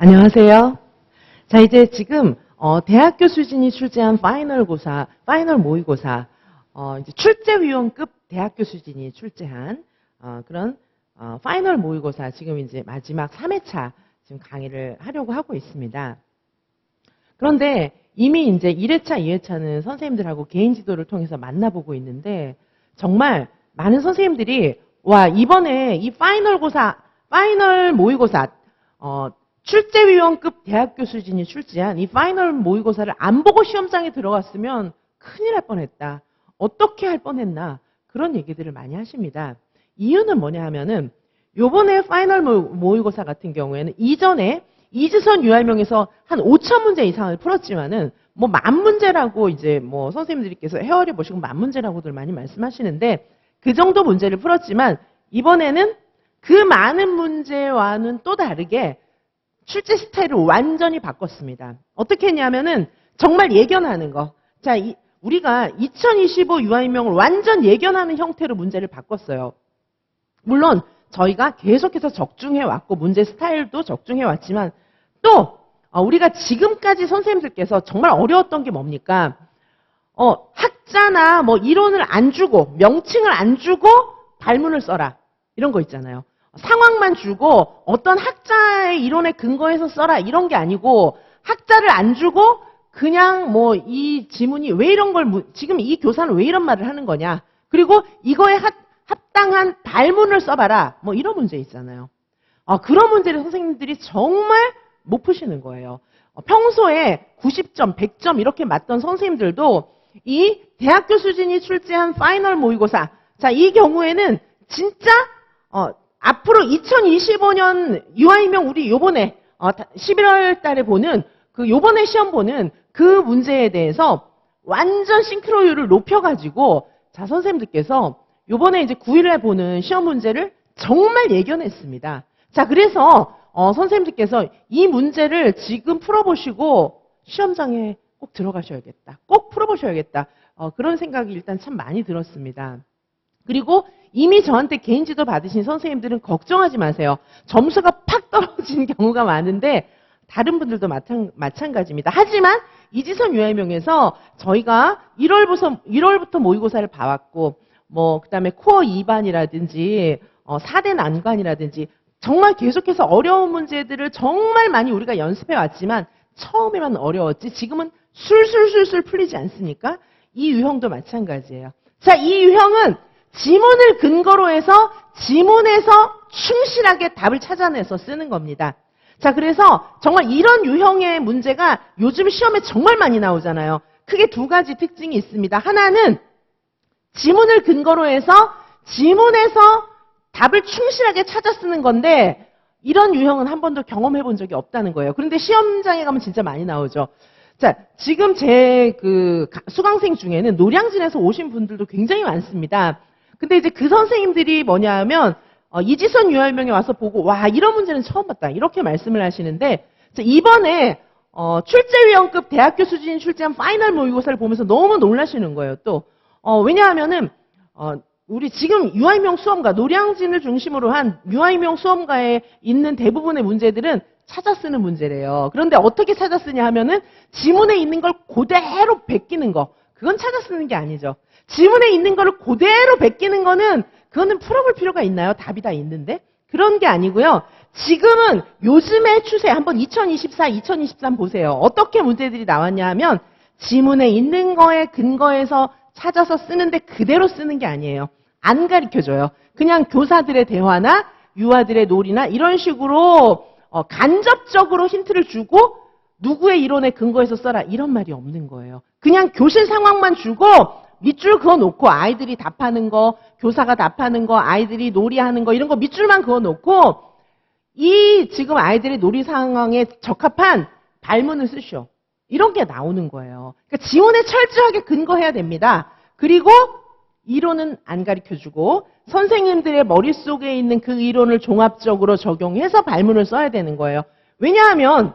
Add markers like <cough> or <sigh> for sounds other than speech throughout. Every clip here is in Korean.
안녕하세요. 자, 이제 지금 어, 대학교 수준이 출제한 파이널 고사, 파이널 모의고사, 어, 이제 출제위원급 대학교 수준이 출제한 어, 그런 어, 파이널 모의고사 지금 이제 마지막 3회차 지금 강의를 하려고 하고 있습니다. 그런데 이미 이제 1회차, 2회차는 선생님들하고 개인 지도를 통해서 만나보고 있는데 정말 많은 선생님들이 와 이번에 이 파이널 고사, 파이널 모의고사 어, 출제위원급 대학 교 수준이 출제한 이 파이널 모의고사를 안 보고 시험장에 들어갔으면 큰일 날 뻔했다. 어떻게 할 뻔했나 그런 얘기들을 많이 하십니다. 이유는 뭐냐 하면은 요번에 파이널 모- 모의고사 같은 경우에는 이전에 이지선 유할명에서 한 5천 문제 이상을 풀었지만은 뭐 만 문제라고 이제 뭐 선생님들께서 헤어려 보시고 만 문제라고들 많이 말씀하시는데 그 정도 문제를 풀었지만 이번에는 그 많은 문제와는 또 다르게 출제 스타일을 완전히 바꿨습니다. 어떻게 했냐면은 정말 예견하는 거. 자, 이- 우리가 2025 유아인명을 완전 예견하는 형태로 문제를 바꿨어요. 물론 저희가 계속해서 적중해 왔고 문제 스타일도 적중해 왔지만 또 어, 우리가 지금까지 선생님들께서 정말 어려웠던 게 뭡니까? 어, 학자나 뭐 이론을 안 주고 명칭을 안 주고 발문을 써라. 이런 거 있잖아요. 상황만 주고 어떤 학자의 이론에 근거해서 써라 이런 게 아니고 학자를 안 주고 그냥 뭐 이 지문이 왜 이런 걸 무- 지금 이 교사는 왜 이런 말을 하는 거냐 그리고 이거에 합, 합당한 발문을 써봐라 뭐 이런 문제 있잖아요. 아, 그런 문제를 선생님들이 정말 못 푸시는 거예요. 어, 평소에 90점, 100점 이렇게 맞던 선생님들도 이 대학교 수준이 출제한 파이널 모의고사, 자, 이 경우에는 진짜, 어, 앞으로 2025년 유아이명 우리 요번에, 어, 11월 달에 보는 그 요번에 시험 보는 그 문제에 대해서 완전 싱크로율을 높여가지고, 자, 선생님들께서 요번에 이제 9일에 보는 시험 문제를 정말 예견했습니다. 자, 그래서 어, 선생님들께서 이 문제를 지금 풀어보시고 시험장에 꼭 들어가셔야겠다. 꼭 풀어보셔야겠다. 어, 그런 생각이 일단 참 많이 들었습니다. 그리고 이미 저한테 개인 지도 받으신 선생님들은 걱정하지 마세요. 점수가 팍 떨어지는 <laughs> 경우가 많은데 다른 분들도 마찬, 마찬가지입니다. 하지만 이지선 유해명에서 저희가 1월부터, 1월부터 모의고사를 봐왔고 뭐 그다음에 코어 2반이라든지 어, 4대 난관이라든지 정말 계속해서 어려운 문제들을 정말 많이 우리가 연습해 왔지만 처음에만 어려웠지 지금은 술술술술 풀리지 않습니까? 이 유형도 마찬가지예요. 자, 이 유형은 지문을 근거로 해서 지문에서 충실하게 답을 찾아내서 쓰는 겁니다. 자, 그래서 정말 이런 유형의 문제가 요즘 시험에 정말 많이 나오잖아요. 크게 두 가지 특징이 있습니다. 하나는 지문을 근거로 해서 지문에서 답을 충실하게 찾아 쓰는 건데 이런 유형은 한 번도 경험해 본 적이 없다는 거예요. 그런데 시험장에 가면 진짜 많이 나오죠. 자, 지금 제 그 수강생 중에는 노량진에서 오신 분들도 굉장히 많습니다. 근데 이제 그 선생님들이 뭐냐 하면 어, 이지선 유할명에 와서 보고 와 이런 문제는 처음 봤다 이렇게 말씀을 하시는데 자, 이번에 어, 출제위원급 대학교 수준이 출제한 파이널 모의고사를 보면서 너무 놀라시는 거예요. 또 어, 왜냐하면은 어, 우리 지금 유아이명 수험가 노량진을 중심으로 한 유아이명 수험가에 있는 대부분의 문제들은 찾아 쓰는 문제래요. 그런데 어떻게 찾아 쓰냐 하면은 지문에 있는 걸 그대로 베끼는 거. 그건 찾아 쓰는 게 아니죠. 지문에 있는 거를 그대로 베끼는 거는 그거는 풀어볼 필요가 있나요? 답이 다 있는데. 그런 게 아니고요. 지금은 요즘의 추세 한번 2024, 2023 보세요. 어떻게 문제들이 나왔냐 하면 지문에 있는 거에 근거해서 찾아서 쓰는데 그대로 쓰는 게 아니에요. 안 가르쳐 줘요. 그냥 교사들의 대화나 유아들의 놀이나 이런 식으로 어, 간접적으로 힌트를 주고 누구의 이론에 근거해서 써라 이런 말이 없는 거예요. 그냥 교실 상황만 주고 밑줄 그어 놓고 아이들이 답하는 거, 교사가 답하는 거, 아이들이 놀이하는 거 이런 거 밑줄만 그어 놓고 이 지금 아이들의 놀이 상황에 적합한 발문을 쓰시오. 이런 게 나오는 거예요. 그러니까 지원에 철저하게 근거해야 됩니다. 그리고 이론은 안 가르쳐 주고 선생님들의 머릿속에 있는 그 이론을 종합적으로 적용해서 발문을 써야 되는 거예요. 왜냐하면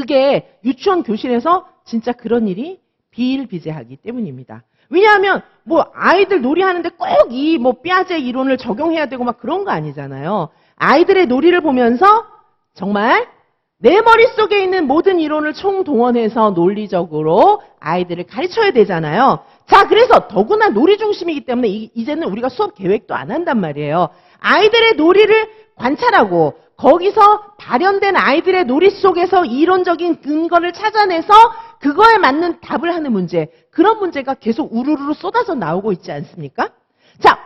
그게 유치원 교실에서 진짜 그런 일이 비일비재하기 때문입니다. 왜냐하면 뭐 아이들 놀이하는데 꼭 이 뭐 삐아제 이론을 적용해야 되고 막 그런 거 아니잖아요. 아이들의 놀이를 보면서 정말 내 머릿속에 있는 모든 이론을 총동원해서 논리적으로 아이들을 가르쳐야 되잖아요. 자, 그래서 더구나 놀이 중심이기 때문에 이- 이제는 우리가 수업 계획도 안 한단 말이에요. 아이들의 놀이를 관찰하고 거기서 발현된 아이들의 놀이 속에서 이론적인 근거를 찾아내서 그거에 맞는 답을 하는 문제. 그런 문제가 계속 우르르 쏟아져 나오고 있지 않습니까? 자,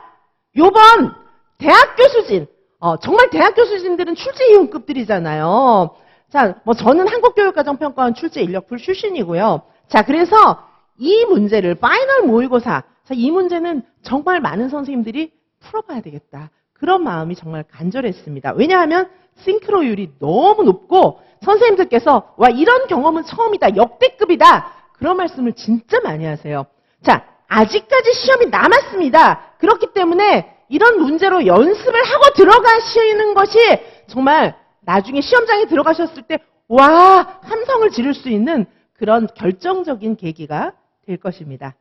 요번 대학 교 수진, 어, 정말 대학 교 수진들은 출제 이용급들이잖아요. 자, 뭐 저는 한국교육과정평가원 출제 인력풀 출신이고요. 자, 그래서 이 문제를 파이널 모의고사, 자, 이 문제는 정말 많은 선생님들이 풀어봐야 되겠다. 그런 마음이 정말 간절했습니다. 왜냐하면 싱크로율이 너무 높고 선생님들께서 와 이런 경험은 처음이다. 역대급이다. 그런 말씀을 진짜 많이 하세요. 자, 아직까지 시험이 남았습니다. 그렇기 때문에 이런 문제로 연습을 하고 들어가시는 것이 정말 나중에 시험장에 들어가셨을 때, 와, 함성을 지를 수 있는 그런 결정적인 계기가 될 것입니다.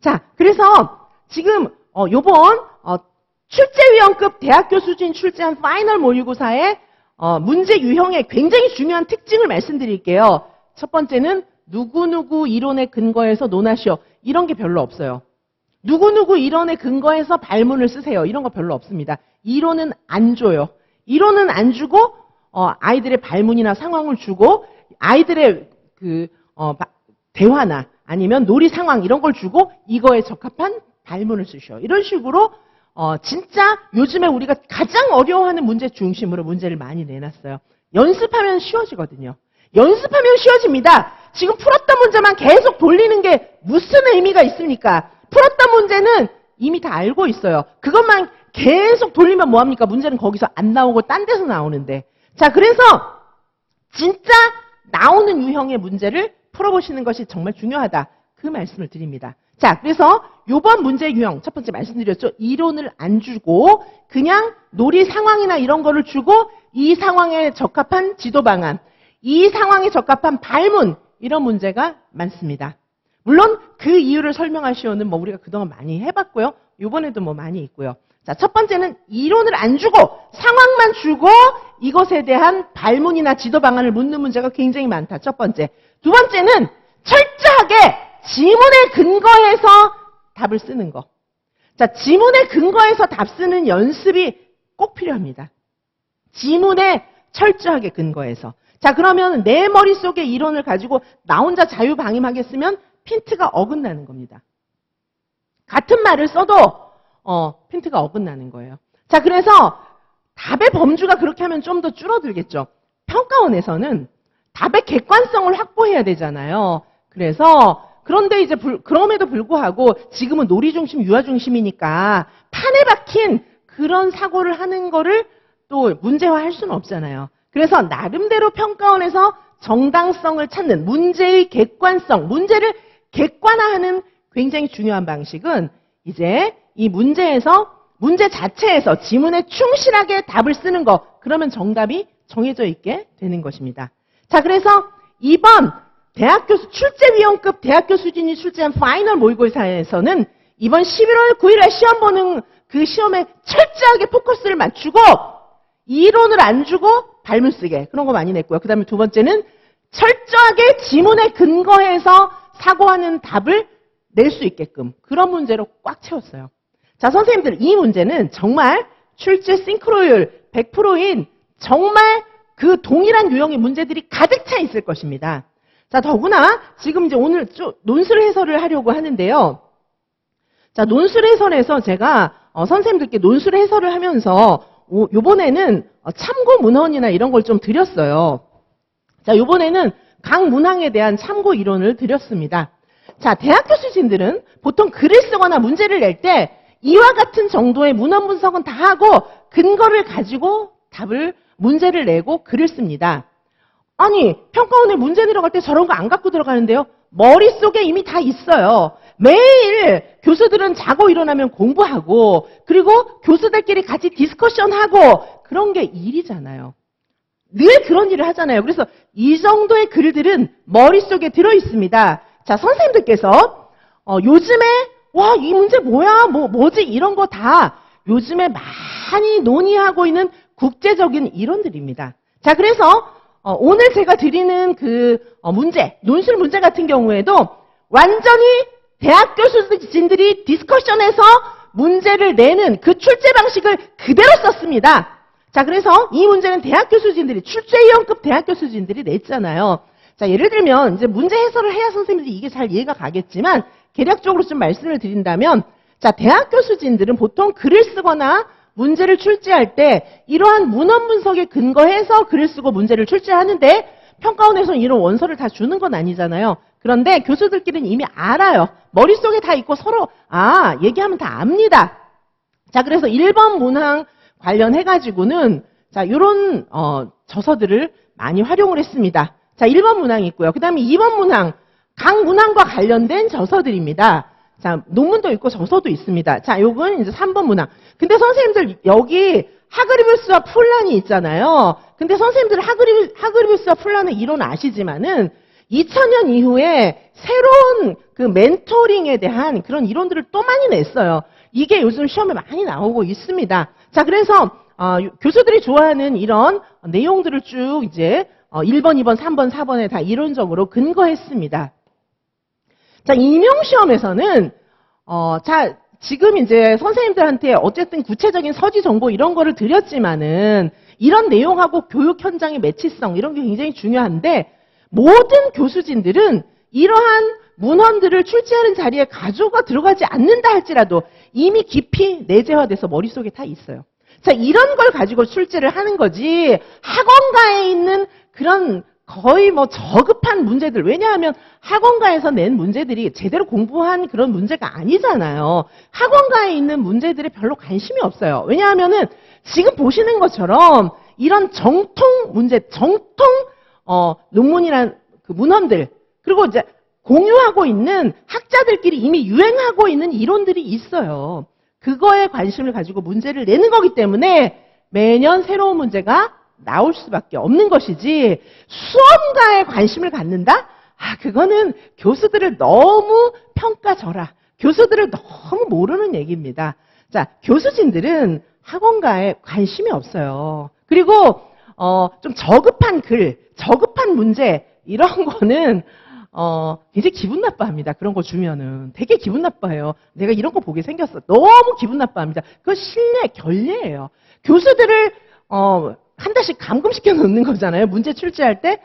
자, 그래서 지금, 어, 요번, 어, 출제위원급 대학교 수준 출제한 파이널 모의고사의 어, 문제 유형의 굉장히 중요한 특징을 말씀드릴게요. 첫 번째는 누구누구 이론에 근거해서 논하시오. 이런 게 별로 없어요. 누구누구 이론에 근거해서 발문을 쓰세요. 이런 거 별로 없습니다. 이론은 안 줘요. 이론은 안 주고 어, 아이들의 발문이나 상황을 주고 아이들의 그 어, 바- 대화나 아니면 놀이 상황 이런 걸 주고 이거에 적합한 발문을 쓰셔. 이런 식으로 어, 진짜 요즘에 우리가 가장 어려워하는 문제 중심으로 문제를 많이 내놨어요. 연습하면 쉬워지거든요. 연습하면 쉬워집니다. 지금 풀었던 문제만 계속 돌리는 게 무슨 의미가 있습니까? 풀었던 문제는 이미 다 알고 있어요. 그것만 계속 돌리면 뭐합니까? 문제는 거기서 안 나오고 딴 데서 나오는데. 자, 그래서 진짜 나오는 유형의 문제를 풀어보시는 것이 정말 중요하다. 그 말씀을 드립니다. 자, 그래서 요번 문제 유형, 첫 번째 말씀드렸죠. 이론을 안 주고 그냥 놀이 상황이나 이런 거를 주고 이 상황에 적합한 지도 방안, 이 상황에 적합한 발문, 이런 문제가 많습니다. 물론 그 이유를 설명할 시오는 뭐 우리가 그동안 많이 해봤고요. 요번에도 뭐 많이 있고요. 자, 첫 번째는 이론을 안 주고 상황만 주고 이것에 대한 발문이나 지도 방안을 묻는 문제가 굉장히 많다. 첫 번째. 두 번째는 철저하게 지문에 근거해서 답을 쓰는 거. 자, 지문에 근거해서 답 쓰는 연습이 꼭 필요합니다. 지문에 철저하게 근거해서. 자, 그러면 내 머릿속에 이론을 가지고 나 혼자 자유방임하겠으면 핀트가 어긋나는 겁니다. 같은 말을 써도 어, 핀트가 어긋나는 거예요. 자, 그래서 답의 범주가 그렇게 하면 좀 더 줄어들겠죠. 평가원에서는 답의 객관성을 확보해야 되잖아요. 그래서 그런데 이제 불- 그럼에도 불구하고 지금은 놀이 중심, 유아 중심이니까 판에 박힌 그런 사고를 하는 거를 또 문제화할 수는 없잖아요. 그래서 나름대로 평가원에서 정당성을 찾는 문제의 객관성, 문제를 객관화하는 굉장히 중요한 방식은 이제 이 문제에서 문제 자체에서 지문에 충실하게 답을 쓰는 거 그러면 정답이 정해져 있게 되는 것입니다. 자, 그래서 이번 대학교 수- 출제위원급 대학교 수준이 출제한 파이널 모의고사에서는 이번 11월 9일에 시험 보는 그 시험에 철저하게 포커스를 맞추고 이론을 안 주고 발문 쓰게 그런 거 많이 냈고요. 그 다음에 두 번째는 철저하게 지문에 근거해서 사고하는 답을 낼 수 있게끔 그런 문제로 꽉 채웠어요. 자, 선생님들 이 문제는 정말 출제 싱크로율 100%인 정말 그 동일한 유형의 문제들이 가득 차 있을 것입니다. 자, 더구나 지금 이제 오늘 좀 논술 해설을 하려고 하는데요. 자, 논술 해설에서 제가 어, 선생님들께 논술 해설을 하면서 오, 요번에는 어, 참고 문헌이나 이런 걸 좀 드렸어요. 자, 요번에는 각 문항에 대한 참고 이론을 드렸습니다. 자, 대학 교 수진들은 보통 글을 쓰거나 문제를 낼 때 이와 같은 정도의 문헌 분석은 다 하고 근거를 가지고 답을 문제를 내고 글을 씁니다. 아니, 평가원에 문제 들어갈 때 저런 거 안 갖고 들어가는데요. 머릿속에 이미 다 있어요. 매일 교수들은 자고 일어나면 공부하고, 그리고 교수들끼리 같이 디스커션하고, 그런 게 일이잖아요. 늘 그런 일을 하잖아요. 그래서 이 정도의 글들은 머릿속에 들어 있습니다. 자, 선생님들께서, 어, 요즘에, 와, 이 문제 뭐야? 뭐, 뭐지? 이런 거 다 요즘에 많이 논의하고 있는 국제적인 이론들입니다. 자, 그래서, 어, 오늘 제가 드리는 그 어, 문제, 논술 문제 같은 경우에도 완전히 대학 교수진들이 디스커션에서 문제를 내는 그 출제 방식을 그대로 썼습니다. 자, 그래서 이 문제는 대학 교수진들이, 출제위원급 대학 교수진들이 냈잖아요. 자, 예를 들면, 이제 문제 해설을 해야 선생님들이 이게 잘 이해가 가겠지만, 개략적으로 좀 말씀을 드린다면, 자, 대학 교수진들은 보통 글을 쓰거나 문제를 출제할 때 이러한 문헌 분석에 근거해서 글을 쓰고 문제를 출제하는데 평가원에서는 이런 원서를 다 주는 건 아니잖아요. 그런데 교수들끼리는 이미 알아요. 머릿속에 다 있고 서로 아 얘기하면 다 압니다. 자 그래서 1번 문항 관련해 가지고는 자 요런 어, 저서들을 많이 활용을 했습니다. 자 1번 문항이 있고요. 그 다음에 2번 문항 각 문항과 관련된 저서들입니다. 자, 논문도 있고 저서도 있습니다. 자, 요건 이제 3번 문항. 근데 선생님들 여기 하그리비우스와 플란이 있잖아요. 근데 선생님들 하그리, 하그리비우스와 플란의 이론 아시지만은 2000년 이후에 새로운 그 멘토링에 대한 그런 이론들을 또 많이 냈어요. 이게 요즘 시험에 많이 나오고 있습니다. 자, 그래서 어, 교수들이 좋아하는 이런 내용들을 쭉 이제 어, 1번, 2번, 3번, 4번에 다 이론적으로 근거했습니다. 자, 임용시험에서는, 어, 자, 지금 이제 선생님들한테 어쨌든 구체적인 서지 정보 이런 거를 드렸지만은 이런 내용하고 교육 현장의 매치성 이런 게 굉장히 중요한데 모든 교수진들은 이러한 문헌들을 출제하는 자리에 가져가 들어가지 않는다 할지라도 이미 깊이 내재화돼서 머릿속에 다 있어요. 자, 이런 걸 가지고 출제를 하는 거지 학원가에 있는 그런 거의 뭐 저급한 문제들. 왜냐하면 학원가에서 낸 문제들이 제대로 공부한 그런 문제가 아니잖아요. 학원가에 있는 문제들에 별로 관심이 없어요. 왜냐하면은 지금 보시는 것처럼 이런 정통 문제, 정통 어, 논문이란 그 문헌들 그리고 이제 공유하고 있는 학자들끼리 이미 유행하고 있는 이론들이 있어요. 그거에 관심을 가지고 문제를 내는 거기 때문에 매년 새로운 문제가 나올 수밖에 없는 것이지 수험가에 관심을 갖는다? 아, 그거는 교수들을 너무 평가져라. 교수들을 너무 모르는 얘기입니다. 자, 교수진들은 학원가에 관심이 없어요. 그리고 어, 좀 저급한 글, 저급한 문제 이런 <laughs> 거는 어, 굉장히 기분 나빠합니다. 그런 거 주면은 되게 기분 나빠해요. 내가 이런 거 보게 생겼어. 너무 기분 나빠합니다. 그거 신뢰 결례예요. 교수들을 어, 한 달씩 감금시켜 놓는 거잖아요. 문제 출제할 때.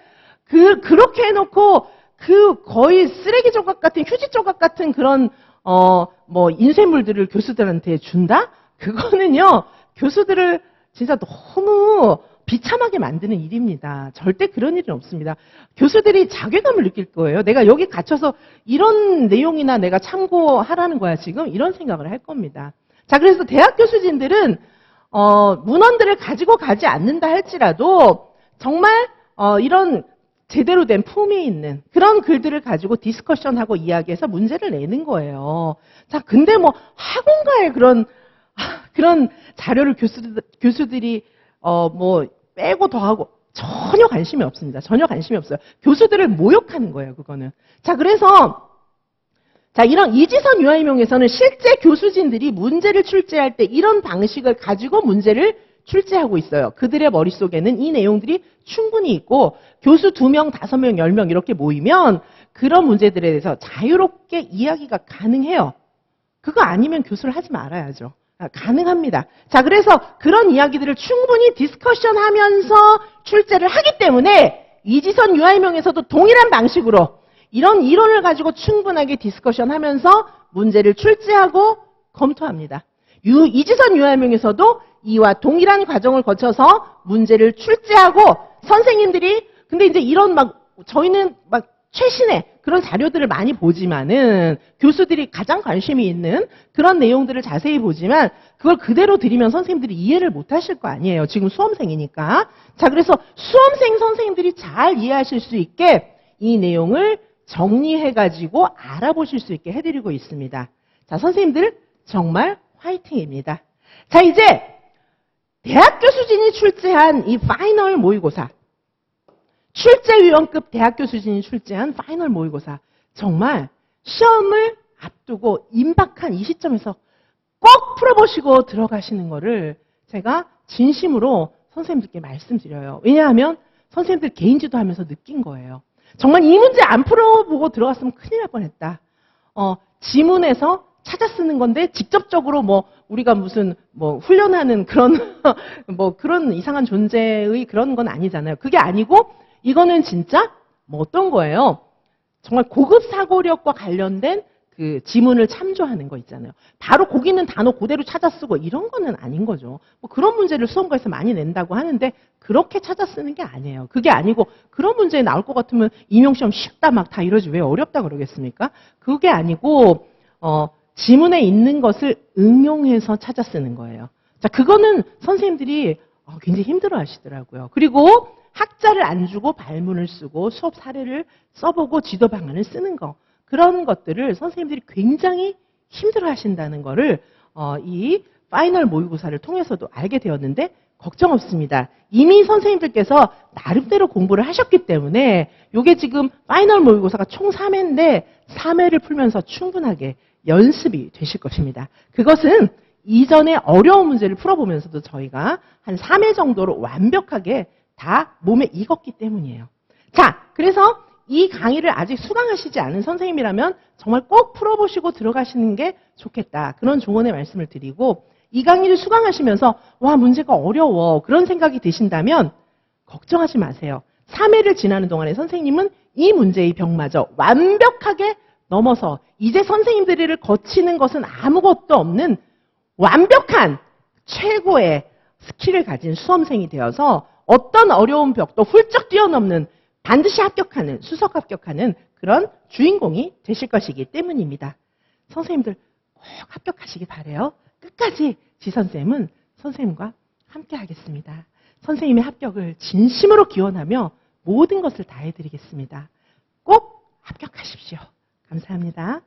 그, 그렇게 해놓고, 그 거의 쓰레기 조각 같은, 휴지 조각 같은 그런, 어, 뭐, 인쇄물들을 교수들한테 준다? 그거는요, 교수들을 진짜 너무 비참하게 만드는 일입니다. 절대 그런 일은 없습니다. 교수들이 자괴감을 느낄 거예요. 내가 여기 갇혀서 이런 내용이나 내가 참고하라는 거야, 지금? 이런 생각을 할 겁니다. 자, 그래서 대학 교수진들은 어, 문헌들을 가지고 가지 않는다 할지라도 정말 어, 이런 제대로 된 품이 있는 그런 글들을 가지고 디스커션하고 이야기해서 문제를 내는 거예요. 자, 근데 뭐 학원가에 그런 <laughs> 그런 자료를 교수들, 교수들이 어, 뭐 빼고 더하고 전혀 관심이 없습니다. 전혀 관심이 없어요. 교수들을 모욕하는 거예요, 그거는. 자, 그래서 자, 이런 이지선 유아임용에서는 실제 교수진들이 문제를 출제할 때 이런 방식을 가지고 문제를 출제하고 있어요. 그들의 머릿속에는 이 내용들이 충분히 있고 교수 2명, 5명, 10명 이렇게 모이면 그런 문제들에 대해서 자유롭게 이야기가 가능해요. 그거 아니면 교수를 하지 말아야죠. 아, 가능합니다. 자, 그래서 그런 이야기들을 충분히 디스커션 하면서 출제를 하기 때문에 이지선 유아임용에서도 동일한 방식으로 이런 이론을 가지고 충분하게 디스커션 하면서 문제를 출제하고 검토합니다. 유, 이지선 유아명에서도 이와 동일한 과정을 거쳐서 문제를 출제하고 선생님들이 근데 이제 이런 막 저희는 막 최신의 그런 자료들을 많이 보지만은 교수들이 가장 관심이 있는 그런 내용들을 자세히 보지만 그걸 그대로 드리면 선생님들이 이해를 못 하실 거 아니에요. 지금 수험생이니까. 자, 그래서 수험생 선생님들이 잘 이해하실 수 있게 이 내용을 정리해가지고 알아보실 수 있게 해드리고 있습니다. 자, 선생님들 정말 화이팅입니다. 자, 이제 대학 교 수준이 출제한 이 파이널 모의고사, 출제위원급 대학 교 수준이 출제한 파이널 모의고사, 정말 시험을 앞두고 임박한 이 시점에서 꼭 풀어보시고 들어가시는 거를 제가 진심으로 선생님들께 말씀드려요. 왜냐하면 선생님들 개인지도 하면서 느낀 거예요. 정말 이 문제 안 풀어보고 들어갔으면 큰일 날 뻔했다. 어, 지문에서 찾아 쓰는 건데 직접적으로 뭐 우리가 무슨 뭐 훈련하는 그런 <laughs> 뭐 그런 이상한 존재의 그런 건 아니잖아요. 그게 아니고 이거는 진짜 뭐 어떤 거예요? 정말 고급 사고력과 관련된 그 지문을 참조하는 거 있잖아요. 바로 거기 있는 단어 그대로 찾아 쓰고 이런 거는 아닌 거죠. 뭐 그런 문제를 수험가에서 많이 낸다고 하는데 그렇게 찾아 쓰는 게 아니에요. 그게 아니고 그런 문제 나올 것 같으면 임용시험 쉽다 막 다 이러지 왜 어렵다 그러겠습니까? 그게 아니고 어 지문에 있는 것을 응용해서 찾아 쓰는 거예요. 자, 그거는 선생님들이 어, 굉장히 힘들어 하시더라고요. 그리고 학자를 안 주고 발문을 쓰고 수업 사례를 써보고 지도 방안을 쓰는 거. 그런 것들을 선생님들이 굉장히 힘들어 하신다는 거를 어, 이 파이널 모의고사를 통해서도 알게 되었는데 걱정 없습니다. 이미 선생님들께서 나름대로 공부를 하셨기 때문에 이게 지금 파이널 모의고사가 총 3회인데 3회를 풀면서 충분하게 연습이 되실 것입니다. 그것은 이전에 어려운 문제를 풀어보면서도 저희가 한 3회 정도로 완벽하게 다 몸에 익었기 때문이에요. 자, 그래서 이 강의를 아직 수강하시지 않은 선생님이라면 정말 꼭 풀어보시고 들어가시는 게 좋겠다. 그런 조언의 말씀을 드리고 이 강의를 수강하시면서 와 문제가 어려워 그런 생각이 드신다면 걱정하지 마세요. 3회를 지나는 동안에 선생님은 이 문제의 벽마저 완벽하게 넘어서 이제 선생님들을 거치는 것은 아무것도 없는 완벽한 최고의 스킬을 가진 수험생이 되어서 어떤 어려운 벽도 훌쩍 뛰어넘는 반드시 합격하는 수석 합격하는 그런 주인공이 되실 것이기 때문입니다. 선생님들 꼭 합격하시기 바래요. 끝까지 지선쌤은 선생님과 함께 하겠습니다. 선생님의 합격을 진심으로 기원하며 모든 것을 다 해드리겠습니다. 꼭 합격하십시오. 감사합니다.